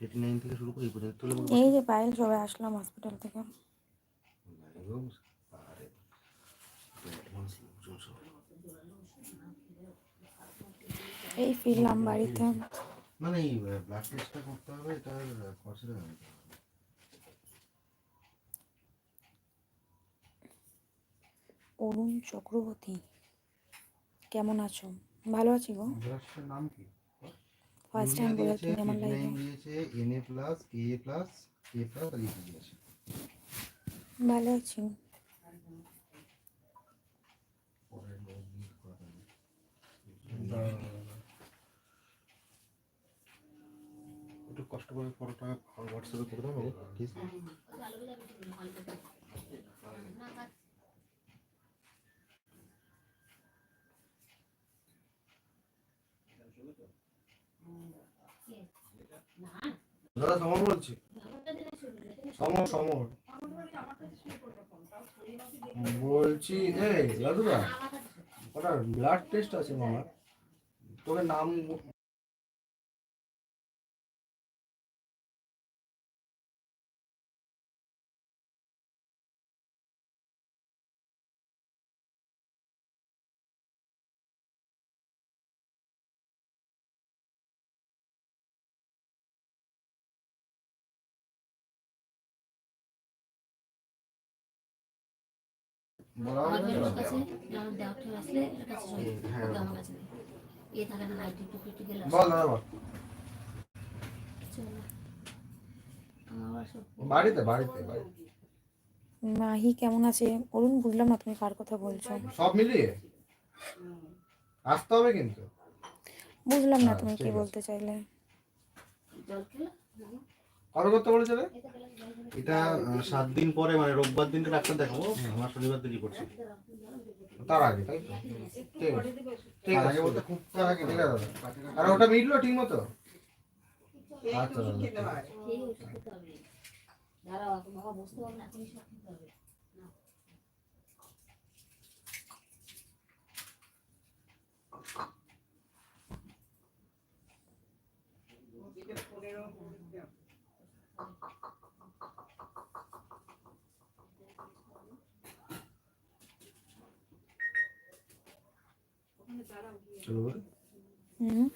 Eighty nine থেকে শুরু করে এই পর্যন্ত এই যে পায়েল সবে আসলাম হসপিটাল থেকে। এই ফিরলাম বাড়িতে। মানে এই ব্লাড টেস্টটা করতে হবে এটার অরুণ চক্রবর্তী কেমন আছো? ভালো আছি গো। নাম কি? First time NA plus K plus K plus আর ইপি দিয়েছে ভালো আছি। একটু কষ্ট করে ফটোটা হোয়াটসঅ্যাপে করে দাও প্লিজ দাদা, সমর বলছি। সমর সমর। বলছি, এই দাদুদা ওটা ব্লাড টেস্ট আছে মামার? তোকে নাম আমার না? কাছে আমার দেওয়ার আসলে এর কাছে সই হ্যাঁ। ওকে আমার কাছে নেই। এ থাকে না নাইট ডিউটি ফিউটি গেলে বল দাদা বল। কিছু না আমার আবার সব বাড়িতে বাড়িতে বাড়িতে। মাহি কেমন আছে? অরুণ বুঝলাম না তুমি কার কথা বলছো। সব মিলিয়ে? আসতে হবে কিন্তু। বুঝলাম না হ্যাঁ, তুমি কি বলতে চাইলে। জল করতে বলেছে রে? এটা সাত দিন পরে মানে রোববার দিনটা ডাক্তার দেখাবো। আমার শনিবার দিনই করছি। তার আগে তাই তো? ঠিক আছে। ঠিক আছে। আগে বলতে খুব তার আগে ঠিক আছে দাদা। আর ওটা মিটলো ঠিক মতো? আচ্ছা খেতে হবে। দাঁড়াও বাবা বসতে পারবে না এখনই সব খেতে হবে। হুম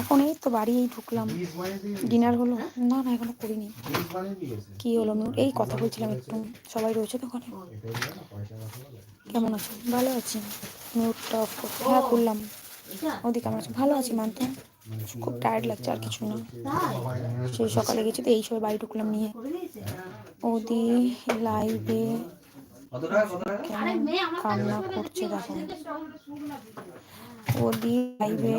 এখন এই তো বাড়ি এই ঢুকলাম ডিনার হলো। না না এখনও করিনি। কি হলো এই কথা বলছিলাম একটু। সবাই রয়েছে তো ওখানে? কেমন আছো? ভালো আছি। মিউটটা অফ হ্যাঁ করলাম। ওদি কেমন আছো। ভালো আছি মান্ত। মানে খুব টায়ার্ড লাগছে আর কিছু না। সেই সকালে গেছি তো এই সময় বাড়ি ঢুকলাম নিয়ে। ওদি লাইভে কান্না করছে দেখো। ওদি লাইভে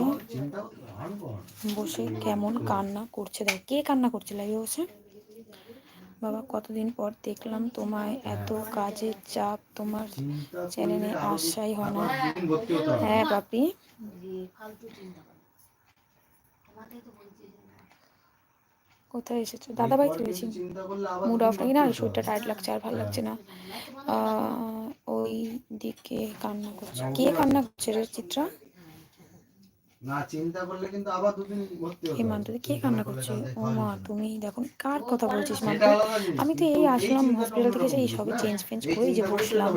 বসে কেমন কান্না করছে দেখ কে কান্না করছে লাইভে বসে? বাবা কতদিন পর দেখলাম তোমায় এত কাজের চাপ তোমার চ্যানেলে আশাই হয় না। হ্যাঁ বাপি যে ফালতু চিন্তা করে আমাকে তো বলছে যে না, কোথায় এসেছ? দাদা বাড়ি চলেছি চিন্তা করলে আবার মুড অফ নাকি? না শরীরটা টায়ার্ড লাগছে আর ভালো লাগছে না। ওই দিকে কান্না করছে। কে কান্না করছে রে চিত্রা? না চিন্তা করলে কিন্তু আবার দুদিন ভর্তি হবে মান্টুদি কে কান্না করছে? ও মা তুমি দেখো কার কথা বলছিস। আমি তো এই আসলাম হসপিটাল থেকে সেই জিনিস, সবে চেঞ্জ ফেঞ্জ করে যে বসলাম।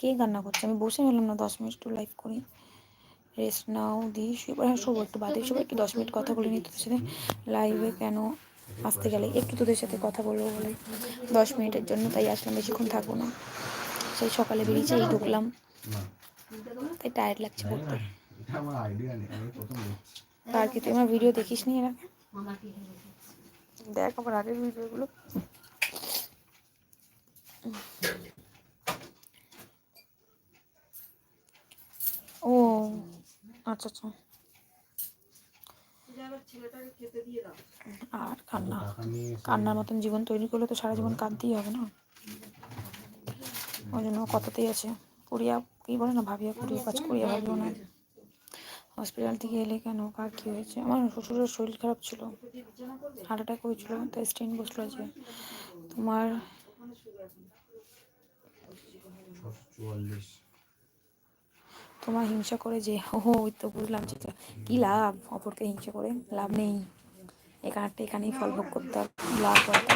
কে কান্না করছে? আমি বসে হলাম না দশ মিনিট একটু লাইভ করি। রেস্ট নাও দিই শুয়ে হ্যাঁ শোবো একটু বাদে শোবো একটু দশ মিনিট কথা বলে নি তোদের সাথে। লাইভে কেন আসতে গেলে একটু তোদের সাথে কথা বলব বলে দশ মিনিটের জন্য, তাই আসলাম, বেশিক্ষণ থাকব না। সেই সকালে বেরিয়েছে এই ঢুকলাম। তাই টায়ার্ড লাগছে দেখছি আর কি, তুই আমার ভিডিও দেখিস নি এরা দেখ আমার আগের ভিডিওগুলো ও আচ্ছা আচ্ছা। আর কান্না। কান্নার মতন জীবন তৈরি করলে তো সারা জীবন কাঁদতেই হবে না? ওই জন্য কথাতেই আছে। পুরিয়া কি বলে না ভাবিয়া পুরিয়া কাজ করিয়া ভাবিও না। হসপিটাল থেকে এলে কেন কার কী হয়েছে? আমার শ্বশুরের শরীর খারাপ ছিল। হার্ট অ্যাটাক হয়েছিল তাই স্টেন বসল যে তোমার চুয়াল্লিশ। তোমার হিংসা করে যে ও ওই তো বুঝলাম যেটা কী লাভ? অপরকে হিংসা করে লাভ নেই। এখানটা এখানেই ফল ভোগ করতে হবে লাভ বলতে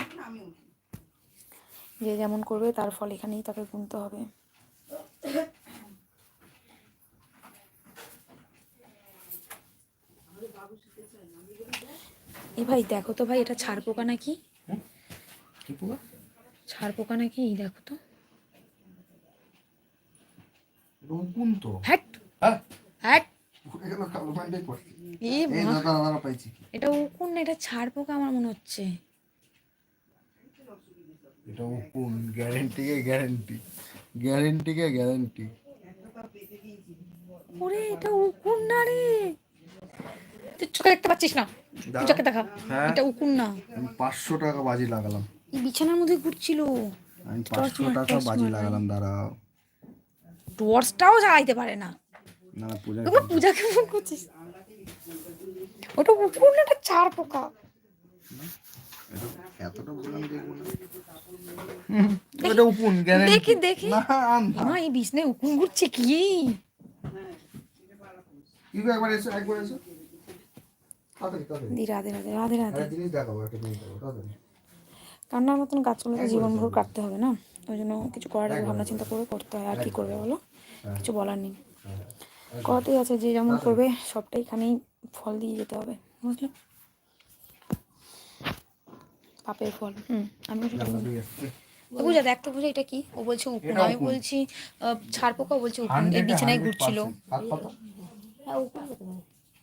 যে যেমন করবে তার ফল এখানেই তাকে গুনতে হবে। এ ভাই দেখো তো ভাই এটা ছাড় পোকা নাকি ছাড় পোকা? নাকি? দেখো তো। রুকুন তো। হ্যাট। হ্যাঁ? হ্যাট। এটা উকুন না এটা ছাড় পোকা আমার মনে হচ্ছে। এটা উকুন গ্যারেন্টি কে গ্যারেন্টি গ্যারেন্টি কে গ্যারেন্টি ওরে এটা উকুন না রে। তুই চোখে দেখতে পাচ্ছিস না? চোখে দেখা। হ্যাঁ। এটা উকুন না। পাঁচশো টাকা বাজি লাগালাম। এই বিছানার মধ্যে ঘুরছিল। আমি পাঁচশো টাকা বাজি লাগালাম দাঁড়াও। টর্চটাও জ্বালাইতে পারে না। না না পূজা তোমরা পূজাকে ফোন করছিস? ওটা উকুন না চার পোকা। দেখি দেখি। মা এই উকুন ঘুরছে কি? একবার এসো একবার এসো। রাধে রাধে রাধে একটা একটা কান্নার মতন গাছগুলো তো জীবনভর কাটতে হবে না? ওই জন্য কিছু করার আগে ভাবনা চিন্তা করে করতে হয় আর কি করবে বলো? কিছু বলার নেই। কথাতেই আছে যে যেমন করবে সবটাই এখানেই ফল দিয়ে যেতে হবে বুঝলে? পাপের ফল হুম আমিও সেটা। তো বুঝা দেখ তো বুঝা এটা কি? ও বলছে উকুন আমি বলছি ছাড় পোকা বলছে উকুন এই বিছানায় ঘুরছিল। হ্যাঁ উকুন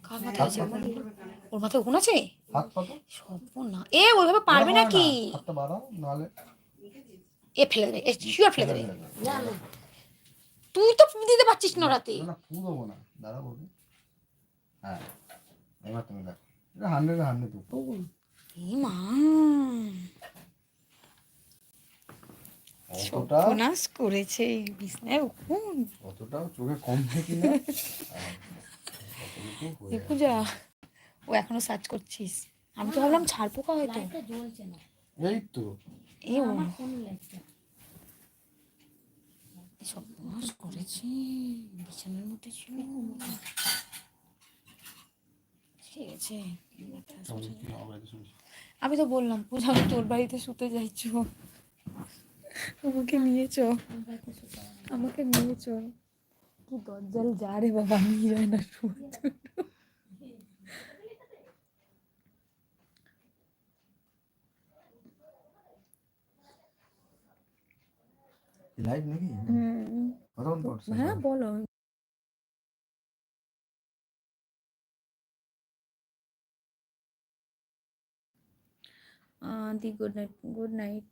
কার মাথায় আছে? ওর মাথায় উকুন আছে? পাতো এ ওইভাবে পারবে নাকি? এ ফেলে দেবে এ শিওর ফেলে দেবে না না। তুই তো দিতে পারছিস না রাতে না, না ফু দেবো না। দাঁড়া বলবি হ্যাঁ এবার তুমি দেখো। এটা হান্ড্রেড হান্ড্রেড এ মা। সর্বনাশ করেছে এই বিছনায় উকুন অতটাও চোখে কম না। পূজা ও এখনও সার্চ করছিস। আমি তো ভাবলাম ছাড় পোকা হয়তো এই তো। আমার কোন লাইটটা বিছানার মধ্যে ছিল। ঠিক আছে। আমি তো বললাম, পূজা তোর বাড়িতে শুতে যাইছ। আমাকে নিয়েছ আমাকে নিয়েছ কি দজ্জাল যা রে বাবা নিয়ে যায় না সমুদ্র লাইভ নাকি? কতক্ষণ পর হ্যাঁ বলো। The good night good night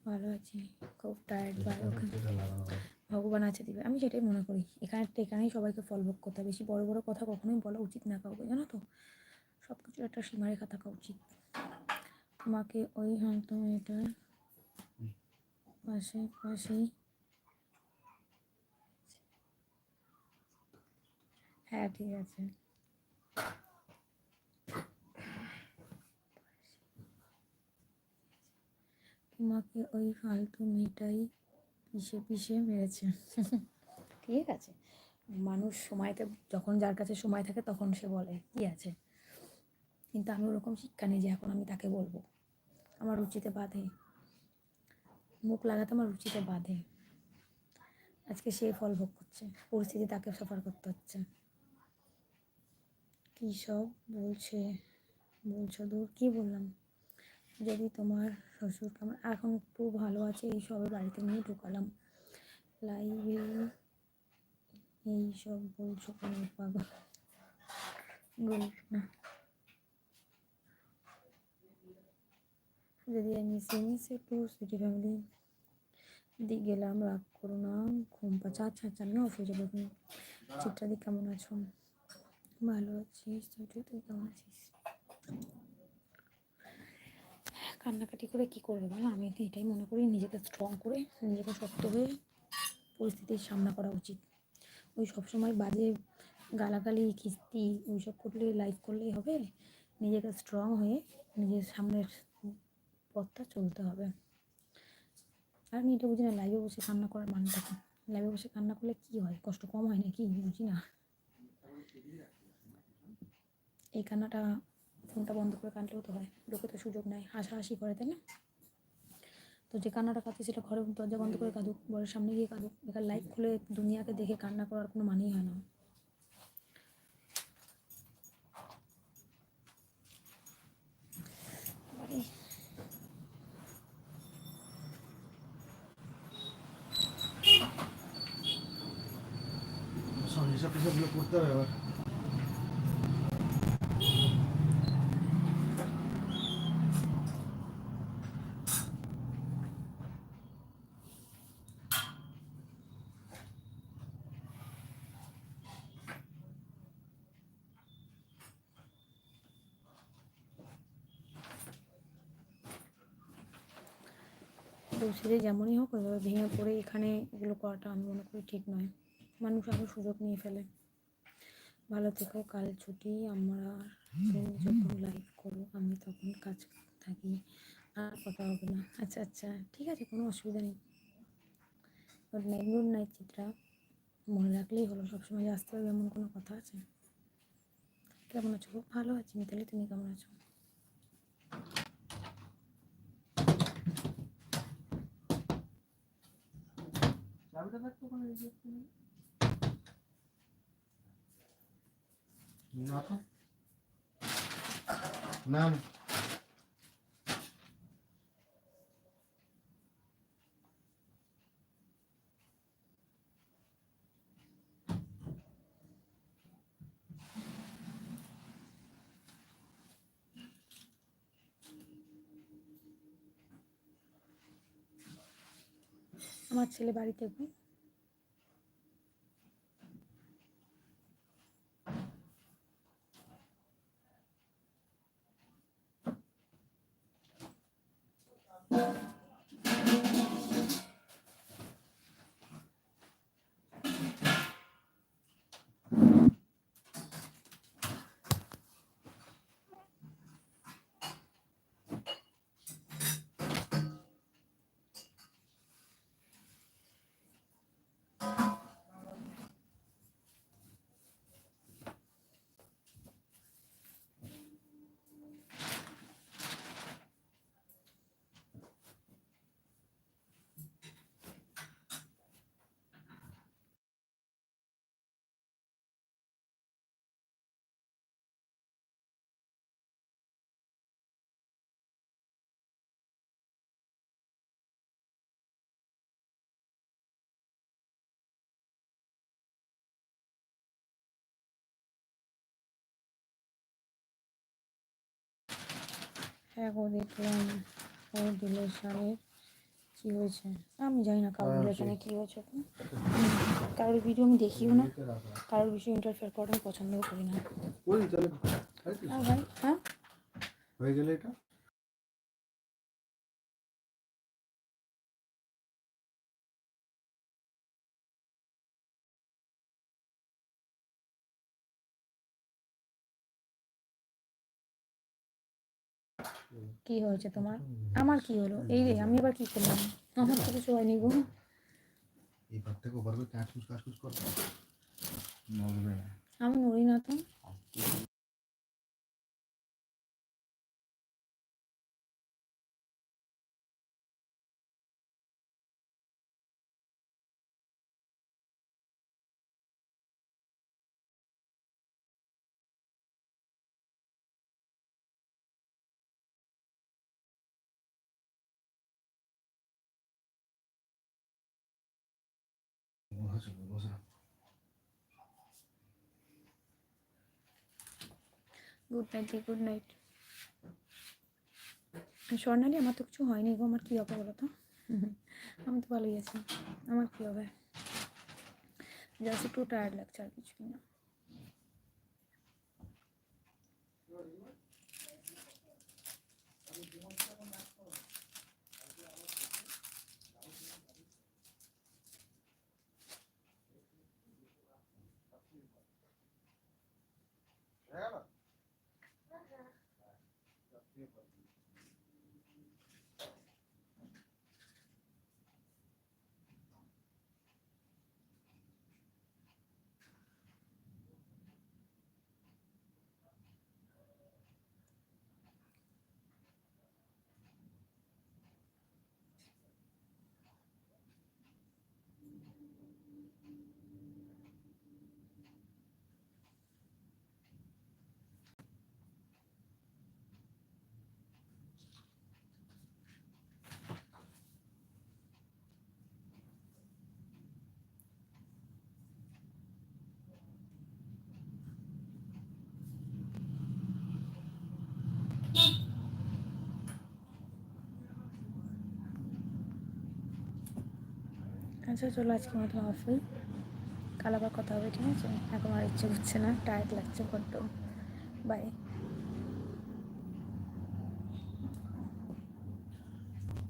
ভালো আছি খুব টায়ার্ড ভালো। ভগবান আছে দিবে। আমি সেটাই মনে করি। এখানে এখানেই সবাইকে ফল ভোগ করতে হবে। বেশি বড় বড় কথা কখনোই বলা উচিত না কাউকে জানো তো? সব কিছুর একটা সীমারেখা থাকা উচিত। আমাকে ওই হান্ত মেয়েটার পাশে পাশেই হ্যাঁ ঠিক আছে। তোমাকে ওই ফালতু মেয়েটাই পিষে পিষে মেরেছে। ঠিক আছে। মানুষ সময়তে, যখন যার কাছে সময় থাকে, তখন সে বলে, কি আছে? কিন্তু আমি ওরকম শিক্ষা নেই যে এখন আমি তাকে বলব। আমার রুচিতে বাধে। মুখ লাগাতে আমার রুচিতে বাধে। আজকে সে ফল ভোগ করছে, পরিস্থিতি তাকে সাফার করতে হচ্ছে। কী সব বলছে, বলছো দূর, কী বললাম? যদি তোমার শ্বশুর কেমন এখন একটু ভালো আছে, এই সবে বাড়িতে নিয়ে ঢুকালাম। লাইভে এই সব বলছো কোনো, পাগল? বলছো না। যদি আমি সিমিসে টু সিটি ফ্যামিলি দি গেলাম রাগ করো না ঘুম পাচ্ছে আচ্ছা আচ্ছা আমি যাব তুমি চিত্রাদি কেমন আছো ভালো আছিস তুই কেমন আছিস কান্নাকাটি করে কি করবে বলো আমি তো এটাই মনে করি নিজেকে স্ট্রং করে নিজেকে শক্ত হয়ে পরিস্থিতির সামনা করা উচিত ওই সবসময় বাজে গালাগালি কিস্তি ওইসব করলে লাইফ করলেই হবে নিজেকে স্ট্রং হয়ে নিজের সামনের পথটা চলতে হবে। আর আমি এটা বুঝি না লাইভে বসে কান্না করার মানটা কি? লাইভে বসে কান্না করলে কি হয়? কষ্ট কম হয় নাকি? বুঝি না। এই কান্নাটা, ফোনটা বন্ধ করে কানলেও তো হয়। লোকে তো সুযোগ নেয়, হাসাহাসি করে, তাই না? তো যে কান্নাটা কাঁদছে সেটা ঘরে দরজা বন্ধ করে কাঁদুক বরের সামনে গিয়ে কাঁদুক। বেকার লাইভ খুলে দুনিয়াকে দেখে কান্না করার কোনো মানেই হয় না। সব হিসাব টিসাবগুলো করতে হবে এবার। পরিস্থিতি যেমনই হোক ভেঙে পড়ে এখানে এগুলো করাটা আমি মনে করি ঠিক নয়। মানুষ আরও সুযোগ নিয়ে ফেলে। ভালো থেকো, কাল ছুটি, আমরা যখন লাইভ করো আমি তখন কাজ থাকি, আর কথা হবে না। আচ্ছা আচ্ছা ঠিক আছে, কোনো অসুবিধা নেই। Good night good night Chitra. মনে রাখলেই হলো, সবসময় আসতে হবে এমন কোনো কথা আছে? কেমন আছো খুব ভালো আছি, মিতালি, তুমি কেমন আছো? না তো না না। আমার ছেলে বাড়িতে গো you. হ্যাঁ গো দেখলাম ও রিলেশনের কি হয়েছে? আমি জানি না কারোর হ্যাঁ, রিলেশনে সেই। কি হয়েছে কারোর ভিডিও আমি দেখিও না। কারোর বিষয়ে ইন্টারফেয়ার করা আমি পছন্দও করি না। ভাই হ্যাঁ? হয়ে গেলে এটা? কি হয়েছে তোমার? আমার কি হলো? এই রে আমি এবার কি করলাম? আমার তো কিছু হয়নি গো। এবার থেকে ওবার কুচ কাজ কুচ করতে আমি নড়ি না তো। Good night the good night Swarnali, আমার তো কিছু হয়নি গো, আমার কী হবে বলো তো? আমি তো ভালোই আছি। আমার কী হবে? জাস্ট একটু টায়ার্ড লাগছে আর কিছুই না। আচ্ছা চলো আজকে মতো অফি কাল আবার কথা হবে, ঠিক আছে? এখন আর ইচ্ছে হচ্ছে না টায়ার্ড লাগছে বড্ড। বাই